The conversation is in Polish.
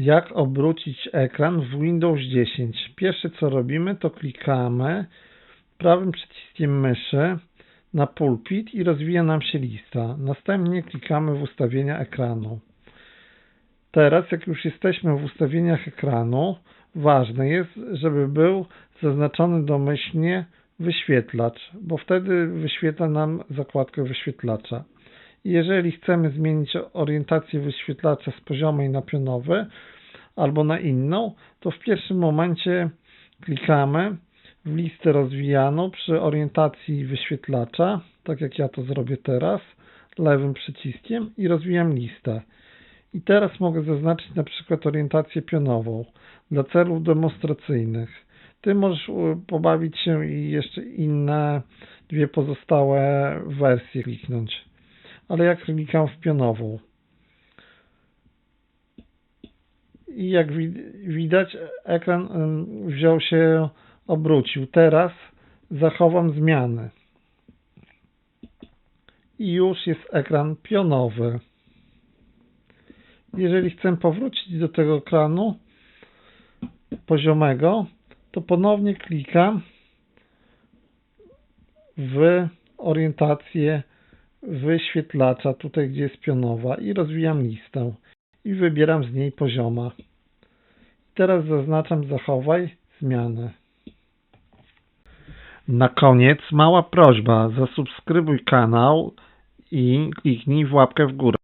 Jak obrócić ekran w Windows 10? Pierwsze co robimy, to klikamy prawym przyciskiem myszy na pulpit i rozwija nam się lista. Następnie klikamy w ustawienia ekranu. Teraz, jak już jesteśmy w ustawieniach ekranu, ważne jest, żeby był zaznaczony domyślnie wyświetlacz, bo wtedy wyświetla nam zakładkę wyświetlacza. Jeżeli chcemy zmienić orientację wyświetlacza z poziomej na pionowy albo na inną, to w pierwszym momencie klikamy w listę rozwijaną przy orientacji wyświetlacza, tak jak ja to zrobię teraz, lewym przyciskiem i rozwijam listę. I teraz mogę zaznaczyć na przykład orientację pionową dla celów demonstracyjnych. Ty możesz pobawić się i jeszcze inne dwie pozostałe wersje kliknąć. Ale ja klikam w pionową. I jak wi- widać, ekran wziął się, obrócił. Teraz zachowam zmiany. I już jest ekran pionowy. Jeżeli chcę powrócić do tego ekranu poziomego, to ponownie klikam w orientację wyświetlacza, tutaj gdzie jest pionowa i rozwijam listę i wybieram z niej pozioma. Teraz zaznaczam zachowaj zmiany. Na koniec mała prośba, zasubskrybuj kanał i kliknij w łapkę w górę.